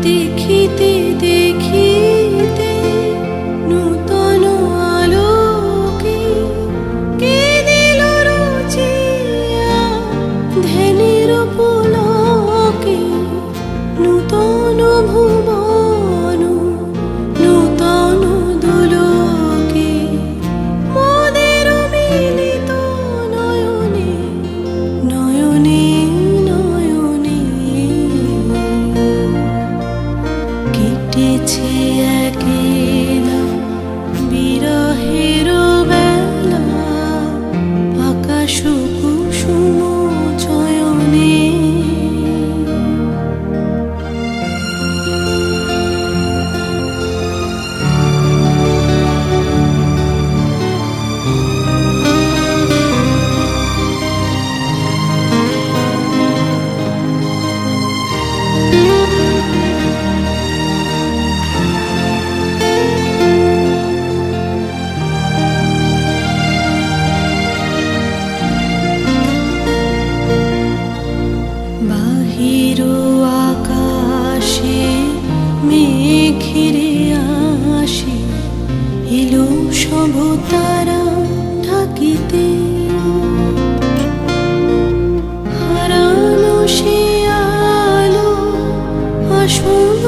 দেখিতে দেখি শুভু থাকিতে হারানো আসুন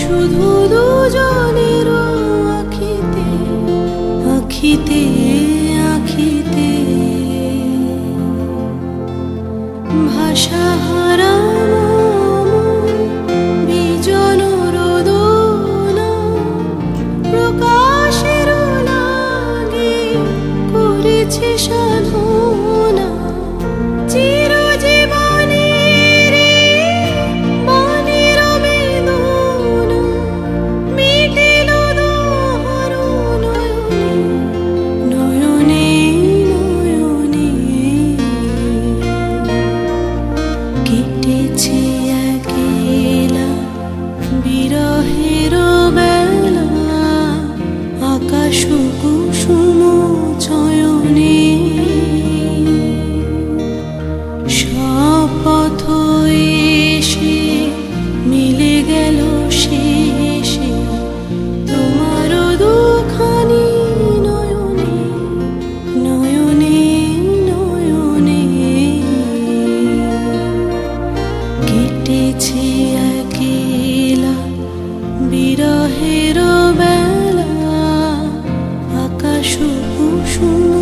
শুধু আখিতে আখিতে আখিতে। ভাষা আশু কুসুম চয়নে সপথ এসে মিলে গেল শেষে। তোমার দুখানি নয়নে নয়নে নয়নে। কেটেছে 说不出。